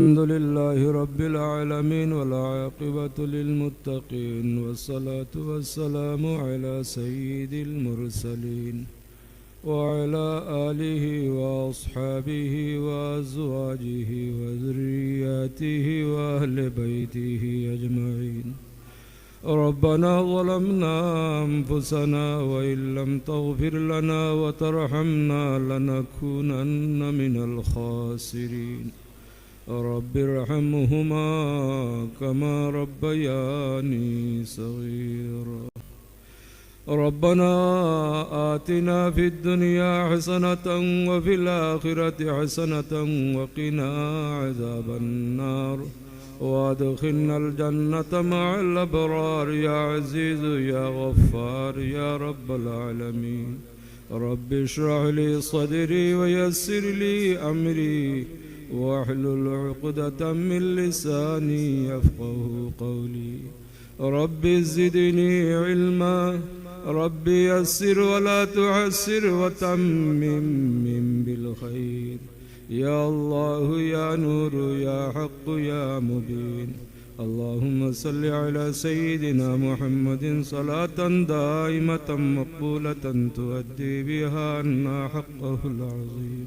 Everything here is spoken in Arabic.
الحمد لله رب العالمين والعاقبة للمتقين والصلاة والسلام على سيد المرسلين وعلى آله وأصحابه وأزواجه وذرياته وأهل بيته أجمعين. ربنا ظلمنا أنفسنا وإن لم تغفر لنا وترحمنا لنكونن من الخاسرين. رب ارحمهما كما ربياني صغيرا. ربنا آتنا في الدنيا حسنة وفي الآخرة حسنة وقنا عذاب النار. وادخلنا الجنة مع الأبرار. يا عزيز يا غفار يا رب العالمين. رب اشرح لي صدري ويسر لي أمري. واحلل عقدة من لساني يفقه قولي. رب زدني علما رب يسر ولا تعسر وتمم بالخير. يا الله يا نور يا حق يا مبين. اللهم صل على سيدنا محمد صلاة دائمة مقبولة تؤدي بها عنا حقه العظيم.